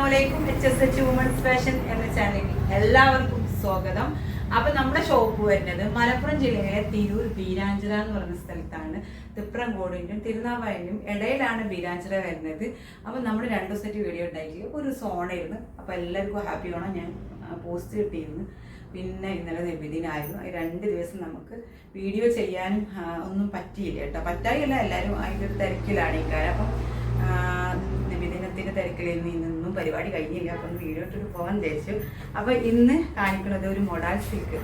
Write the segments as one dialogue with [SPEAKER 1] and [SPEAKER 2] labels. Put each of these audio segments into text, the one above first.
[SPEAKER 1] അസ്സലാമലൈക്കും H S H women's fashion എന്ന ചാനലിൽ എല്ലാവർക്കും സ്വാഗതം. അപ്പൊ നമ്മുടെ ഷോപ്പ് വരുന്നത് മലപ്പുറം ജില്ലയിലെ തിരൂർ ബീരാഞ്ചിറ എന്ന് പറയുന്ന സ്ഥലത്താണ്. തിപ്രംകോടിന്റെയും തിരുനാവായിലും ഇടയിലാണ് ബീരാഞ്ചിറ വരുന്നത്. അപ്പൊ നമ്മൾ രണ്ടു സെറ്റ് വീഡിയോ ഉണ്ടാക്കി ഒരു സോണായിരുന്നു അപ്പൊ എല്ലാവർക്കും ഹാപ്പി ആണോ ഞാൻ പോസ്റ്റ് കിട്ടിയിരുന്നു പിന്നെ ഇന്നലെ നബിദിനായിരുന്നു രണ്ട് ദിവസം നമുക്ക് വീഡിയോ ചെയ്യാനും ഒന്നും പറ്റിയില്ല കേട്ടോ. പറ്റായില്ല. എല്ലാവരും അതിന്റെ ഒരു തിരക്കിലാണ് ഈ കാര്യം അപ്പം നബിദിനത്തിന്റെ തിരക്കിലായിരുന്നു ഇന്നൊന്നും പരിപാടി കഴിഞ്ഞില്ല. അപ്പം വീഡിയോ ഇട്ടിട്ട് പോകാൻ വിചാരിച്ചു. അപ്പോൾ ഇന്ന് കാണിക്കുന്നത് ഒരു മൊഡാൽ സിൽക്ക്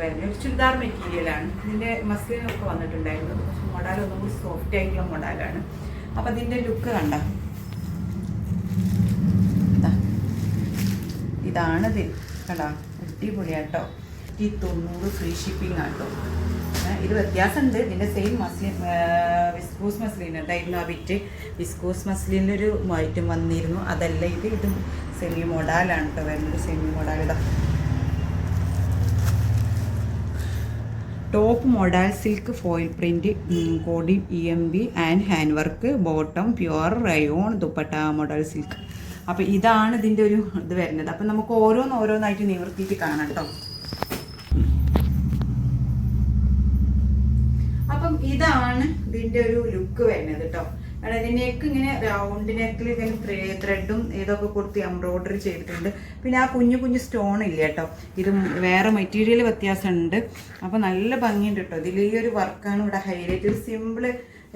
[SPEAKER 1] വരുന്ന ഒരു ചുരിദാർ മെറ്റീരിയലാണ് ഇതിന്റെ മസ്ലിനൊക്കെ വന്നിട്ടുണ്ടായിരുന്നു. പക്ഷെ മൊഡാൽ ഒന്നും കൂടി സോഫ്റ്റ് ആയിട്ടുള്ള മൊഡാലാണ് അപ്പോൾ അതിന്റെ ലുക്ക് കണ്ട. ഇതാ. ഇതാണ് ഇത് കണ്ടാ? അടിപൊളിയാട്ടോ. ഈ തൊണ്ണൂറ് ഫ്രീ ഷിപ്പിംഗ് ആട്ടോ ഇത് വ്യത്യാസമുണ്ട്. ഇതിന്റെ സെയിം മസ്ലിൻ വിസ്കൂസ് മസ്ലിൻ ഉണ്ടായിരുന്നു ആ വിറ്റ് വിസ്കൂസ് മസ്ലിനൊരു ഐറ്റം വന്നിരുന്നു. അതല്ല ഇത് ഇത് സെമി മൊഡാലാണ് കേട്ടോ വരുന്നത്. സെമി മൊഡാൽ ഇതാ top modal silk foil print Cody E M B and hand work bottom pure rayon dupatta modal silk അപ്പോൾ ഇതാണ് ഇതിന്റെ ഒരു ഇത് വരുന്നത്. അപ്പോൾ നമുക്ക് ഓരോന്ന് ഓരോന്നായിട്ട് നിവർത്തിയിട്ട് കാണാം കേട്ടോ അപ്പം ഇതാണ് ഇതിന്റെ ഒരു ലുക്ക് വരുന്നത് കേട്ടോ കാരണം ഇതിന്റെ ഇങ്ങനെ റൗണ്ട് നെക്കിൽ ഇങ്ങനെ ത്രെഡും ഇതൊക്കെ കൊടുത്ത് എംബ്രോയിഡറി ചെയ്തിട്ടുണ്ട്. പിന്നെ ആ കുഞ്ഞു കുഞ്ഞു സ്റ്റോൺ ഇല്ല കേട്ടോ ഇത് വേറെ മെറ്റീരിയൽ വ്യത്യാസമുണ്ട്. അപ്പോൾ നല്ല ഭംഗിയുണ്ട് കേട്ടോ ഇതിൽ ഈ ഒരു വർക്കാണ് ഇവിടെ ഹൈലൈറ്റ് ഒരു സിമ്പിൾ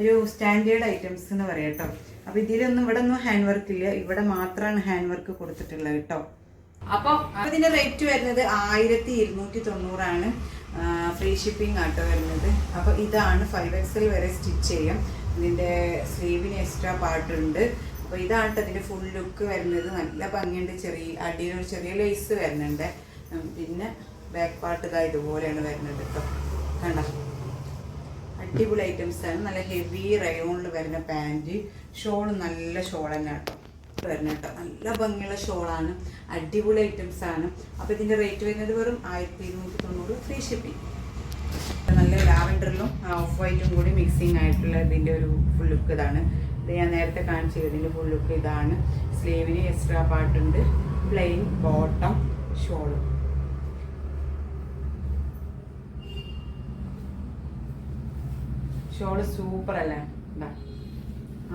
[SPEAKER 1] ഒരു സ്റ്റാൻഡേർഡ് ഐറ്റംസ് എന്ന് പറയാം കേട്ടോ അപ്പോൾ ഇതിലൊന്നും ഇവിടെ ഒന്നും ഹാൻഡ് വർക്ക് ഇല്ല. ഇവിടെ മാത്രമാണ് ഹാൻഡ് വർക്ക് കൊടുത്തിട്ടുള്ളത് കേട്ടോ അപ്പോൾ ഇതിന്റെ റേറ്റ് വരുന്നത് ആയിരത്തി ഇരുന്നൂറ്റി തൊണ്ണൂറാണ്. ഫ്രീ ഷിപ്പിംഗ് ആട്ടോ വരുന്നത്. അപ്പോൾ ഇതാണ് ഫൈവ് എക്സൽ വരെ സ്റ്റിച്ച് ചെയ്യാം. ഇതിന്റെ സ്ലീവിന് എക്സ്ട്രാ പാർട്ടുണ്ട് അപ്പോൾ ഇതാണ് അതിന്റെ ഫുൾ ലുക്ക് വരുന്നത്. നല്ല ഭംഗിയുണ്ട്. ചെറിയ അടിയിലൊരു ചെറിയ ലേസ് വരുന്നുണ്ട് പിന്നെ ബാക്ക് പാർട്ട് ഇതാ ഇതുപോലെയാണ് വരുന്നത് കേട്ടോ കണ്ടോ? അടിപൊളി ഐറ്റംസ് ആണ്. നല്ല ഹെവി റയോണിൽ വരുന്ന പാന്റ് ഷോൾ നല്ല ഷോൾ തന്നെ കേട്ടോ വരുന്ന കേട്ടോ. നല്ല ഭംഗിയുള്ള ഷോളാണ് അടിപൊളി ഐറ്റംസ് ആണ്. അപ്പൊ ഇതിന്റെ റേറ്റ് വരുന്നത് വെറും ആയിരത്തി ഇരുന്നൂറ്റി തൊണ്ണൂറ് ഫ്രീ ഷിപ്പിംഗ് നല്ല ലാവൻഡറിലും ഓഫ് വൈറ്റും കൂടി മിക്സിങ് ആയിട്ടുള്ള ഇതിന്റെ ഒരു ഫുൾ ലുക്ക് ഇതാണ്. ഇത് ഞാൻ നേരത്തെ കാണിച്ചു ഇതിന്റെ ഫുൾ ലുക്ക് ഇതാണ്. സ്ലീവിന് എക്സ്ട്രാ പാട്ടുണ്ട് പ്ലെയിൻ ബോട്ടം ഷോളും ഷോൾ സൂപ്പർ അല്ലേ? ഇതാ.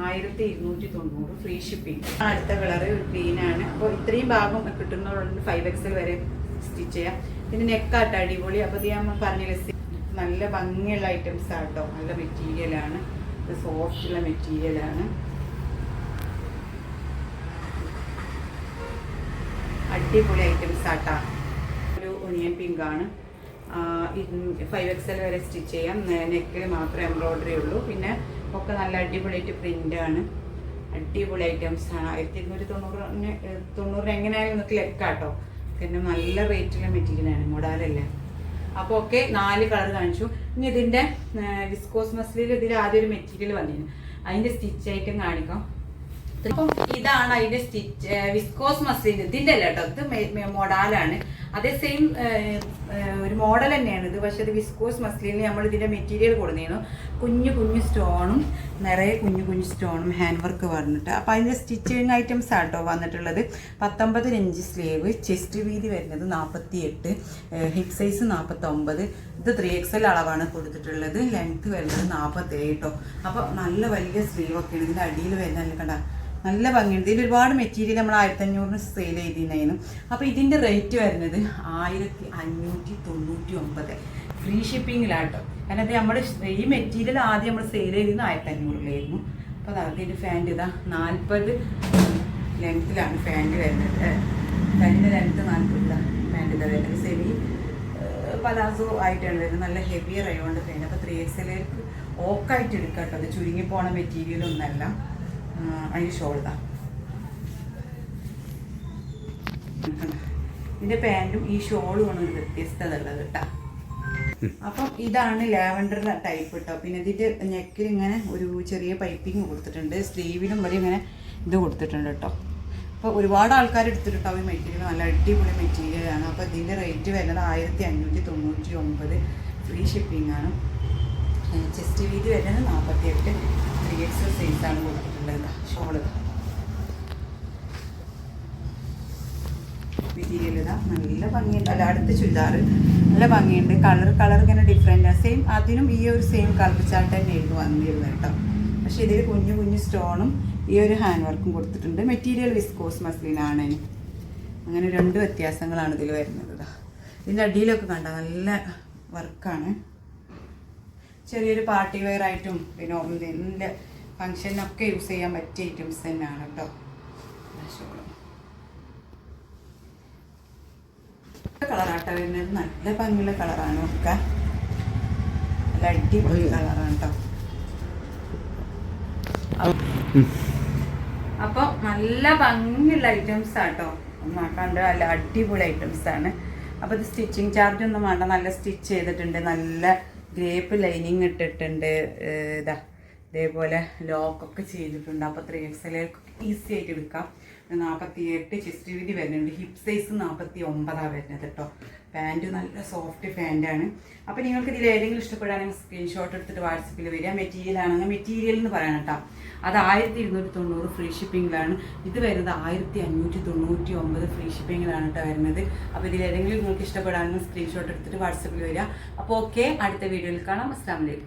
[SPEAKER 1] ആയിരത്തി ഇരുന്നൂറ്റി തൊണ്ണൂറ് ഫ്രീ ഷിപ്പിംഗ്. അടുത്ത കളറ് ഗ്രീൻ ആണ് അപ്പോൾ ഇത്രയും ഭാഗം കിട്ടുന്നവരുണ്ട്. ഫൈവ് എക്സൽ വരെ സ്റ്റിച്ച് ചെയ്യാം. പിന്നെ നെക്കാട്ട് അടിപൊളി. അപ്പോൾ ഞാൻ പറഞ്ഞില്ല നല്ല ഭംഗിയുള്ള ഐറ്റംസ് ആട്ടോ നല്ല മെറ്റീരിയലാണ് ആണ്. സോഫ്റ്റ് ഉള്ള മെറ്റീരിയലാണ് അടിപൊളി ഐറ്റംസ് ആട്ടാ ഒരു ഒണിയൻ പിങ്ക് ആണ്. ഫൈവ് എക്സൽ വരെ സ്റ്റിച്ച് ചെയ്യാം. നെക്കിൽ മാത്രമേ എംബ്രോയിഡറി ഉള്ളൂ. പിന്നെ ഒക്കെ നല്ല അടിപൊളിയായിട്ട് ആണ്. അടിപൊളി ഐറ്റംസ് ആണ്. ആയിരത്തി ഇരുന്നൂറ്റി തൊണ്ണൂറിന് തൊണ്ണൂറിന് എങ്ങനെയായാലും നിങ്ങൾക്ക് ലെക്കാട്ടോ പിന്നെ നല്ല റേറ്റുള്ള മെറ്റീരിയലാണ് മൊഡാലല്ലേ അപ്പോൾ ഒക്കെ നാല് കളർ കാണിച്ചു. ഇനി ഇതിന്റെ വിസ്കോസ് മസ്ലിൽ ഇതിൽ ആദ്യം ഒരു മെറ്റീരിയൽ വന്നിരുന്നു. അതിന്റെ സ്റ്റിച്ച് ഐറ്റം കാണിക്കാം. അപ്പം ഇതാണ് അതിന്റെ സ്റ്റിച്ച് വിസ്കോസ് മസ്ലിൻ ഇതിന്റെ അല്ല കേട്ടോ ഇത് മൊഡാലാണ് അതേ സെയിം ഒരു മോഡൽ തന്നെയാണ്. ഇത് പക്ഷേ ഇത് വിസ്കോസ് മസ്ലിന് നമ്മൾ ഇതിന്റെ മെറ്റീരിയൽ കൊടുന്നിരുന്നു കുഞ്ഞു കുഞ്ഞു സ്റ്റോണും നിറയെ കുഞ്ഞു കുഞ്ഞു സ്റ്റോണും ഹാൻഡ് വർക്ക് വന്നിട്ട്. അപ്പോൾ അതിന്റെ സ്റ്റിച്ചിങ് ഐറ്റംസ് ആട്ടോ വന്നിട്ടുള്ളത്. പത്തൊമ്പത് ഇഞ്ച് സ്ലീവ് ചെസ്റ്റ് വീതി വരുന്നത് നാൽപ്പത്തി എട്ട് ഹിപ്പ് സൈസ് നാൽപ്പത്തൊമ്പത് ഇത് ത്രീ എക്സൽ അളവാണ് കൊടുത്തിട്ടുള്ളത്. ലെങ്ത് വരുന്നത് നാൽപ്പത്തേഴ് കേട്ടോ അപ്പോൾ നല്ല വലിയ സ്ലീവൊക്കെയാണ് ഇതിന്റെ അടിയിൽ വരുന്നത് കണ്ട. നല്ല ഭംഗിയുണ്ട്. ഇതിൽ ഒരുപാട് മെറ്റീരിയൽ നമ്മൾ ആയിരത്തി അഞ്ഞൂറിന് സെയിൽ ചെയ്തിരുന്നു അപ്പോൾ ഇതിന്റെ റേറ്റ് വരുന്നത് ആയിരത്തി അഞ്ഞൂറ്റി തൊണ്ണൂറ്റി ഒമ്പത് ഫ്രീ ഷിപ്പിങ്ങിലാട്ടോ കാരണം അത് നമ്മൾ ഈ മെറ്റീരിയൽ ആദ്യം നമ്മൾ സെയിൽ ചെയ്തിരുന്നത് ആയിരത്തി അഞ്ഞൂറിലായിരുന്നു അപ്പോൾ അത് അതിന്റെ ഫാന്റ് ഇതാ. നാൽപ്പത് ലെങ്ത്തിലാണ് ഫാന്റ് വരുന്നത്. ഫാന്റെ ലെങ്ത്ത് നാൽപ്പത് ഫാന്റ് ഇതാ വരുന്നത്. സെമി പലാസോ ആയിട്ടാണ് വരുന്നത്. നല്ല ഹെവിയർ ആയതുകൊണ്ട് ഫാൻ അപ്പോൾ ത്രീ എക്സലേക്ക് ഓക്കായിട്ട് എടുക്കാം കേട്ടോ അത് ചുരുങ്ങി പോണ മെറ്റീരിയൽ അതിന് ഷോൾഡാ ഇതിന്റെ പാന്റും ഈ ഷോളും ആണ് ഒരു വ്യത്യസ്തത ഉള്ളത് കേട്ടോ. അപ്പം ഇതാണ് ലാവൻഡർ ടൈപ്പ് കേട്ടോ പിന്നെ ഇതിന്റെ നെക്കിൽ ഇങ്ങനെ ഒരു ചെറിയ പൈപ്പിംഗ് കൊടുത്തിട്ടുണ്ട്. സ്ലീവിലും വരെ ഇങ്ങനെ ഇത് കൊടുത്തിട്ടുണ്ട് കേട്ടോ അപ്പോൾ ഒരുപാട് ആൾക്കാർ എടുത്തിട്ടുണ്ടാവും ഈ മെറ്റീരിയൽ. നല്ല അടിപൊളി മെറ്റീരിയലാണ് അപ്പോൾ ഇതിന്റെ റേറ്റ് വരുന്നത് ആയിരത്തി അഞ്ഞൂറ്റി തൊണ്ണൂറ്റി ഒമ്പത് ഫ്രീ ഷിപ്പിംഗ് ആണ്. ചെസ്റ്റ് വീതി വരുന്നത് നാൽപ്പത്തി എട്ട് ത്രീ എക്സ് സൈസാണ് കൊടുത്തിട്ടുള്ളത്. ഷോൾ. മെറ്റീരിയൽ നല്ല ഭംഗിയുണ്ട്. അല്ല അടുത്ത ചുരിദാർ നല്ല ഭംഗിയുണ്ട്. കളർ കളർ ഇങ്ങനെ ഡിഫറെന്റ് സെയിം അതിനും ഈ ഒരു സെയിം കളർ ചാർട്ട് തന്നെയായിരുന്നു വന്നിരുന്നത് കേട്ടോ. പക്ഷേ ഇതിൽ കുഞ്ഞു കുഞ്ഞു സ്റ്റോണും ഈ ഒരു ഹാൻഡ് വർക്കും കൊടുത്തിട്ടുണ്ട്. മെറ്റീരിയൽ വിസ്കോസ് മസ്ലിനാണ് അങ്ങനെ രണ്ട് വ്യത്യാസങ്ങളാണ് ഇതിൽ വരുന്നത്. ഇതാ. ഇതിന്റെ അടിയിലൊക്കെ കണ്ട? നല്ല വർക്കാണ് ചെറിയൊരു പാർട്ടി വെയർ ആയിട്ടും പിന്നെ എന്ത് ഫങ്ഷനൊക്കെ യൂസ് ചെയ്യാൻ പറ്റിയ ഐറ്റംസ് തന്നെയാണ് കേട്ടോ കളറാട്ടോ വരുന്നത്. നല്ല ഭംഗിയുള്ള കളറാണ് ഒക്കെ നല്ല അടിപൊളി കളറാണ് കേട്ടോ അപ്പോൾ നല്ല ഭംഗിയുള്ള ഐറ്റംസ് ആട്ടോ. കണ്ട് നല്ല അടിപൊളി ഐറ്റംസ് ആണ്. അപ്പോൾ ഇത് സ്റ്റിച്ചിങ് ചാർജ് ഒന്നും വേണ്ട. നല്ല സ്റ്റിച്ച് ചെയ്തിട്ടുണ്ട്. നല്ല ഗ്രേപ്പ് ലൈനിങ് ഇട്ടിട്ടുണ്ട് ഇതാ ഇതേപോലെ ലോക്കൊക്കെ ചെയ്തിട്ടുണ്ട്. അപ്പോൾ ത്രീ എക്സ് എൽ ഈസി ആയിട്ട് എടുക്കാം. നാൽപ്പത്തി എട്ട് ചെസ്റ്റ് വീതി വരുന്നുണ്ട്. ഹിപ്പ് സൈസ് നാൽപ്പത്തി ഒമ്പതാണ് വരുന്നത് കേട്ടോ പാന്റ് നല്ല സോഫ്റ്റ് പാന്റാണ് അപ്പോൾ നിങ്ങൾക്ക് ഇതിൽ ഏതെങ്കിലും ഇഷ്ടപ്പെടുകയാണെങ്കിൽ സ്ക്രീൻഷോട്ട് എടുത്തിട്ട് വാട്സപ്പിൽ വരിക. മെറ്റീരിയൽ ആണെങ്കിൽ മെറ്റീരിയൽ എന്ന് പറയണം കേട്ടോ അത് ആയിരത്തി ഇരുന്നൂറ്റി തൊണ്ണൂറ് ഫ്രീ ഷിപ്പിങ്ങിലാണ് ഇത് വരുന്നത് ആയിരത്തി അഞ്ഞൂറ്റി തൊണ്ണൂറ്റി ഒമ്പത് ഫ്രീ ഷിപ്പിങ്ങിലാണ് കേട്ടോ വരുന്നത്. അപ്പോൾ ഇതിൽ ഏതെങ്കിലും നിങ്ങൾക്ക് ഇഷ്ടപ്പെടുകയാണെങ്കിൽ സ്ക്രീൻഷോട്ട് എടുത്തിട്ട് വാട്സപ്പിൽ വരിക. അപ്പോൾ ഓക്കെ അടുത്ത വീഡിയോയിൽ കാണാം. അസ്സാം വലൈക്കും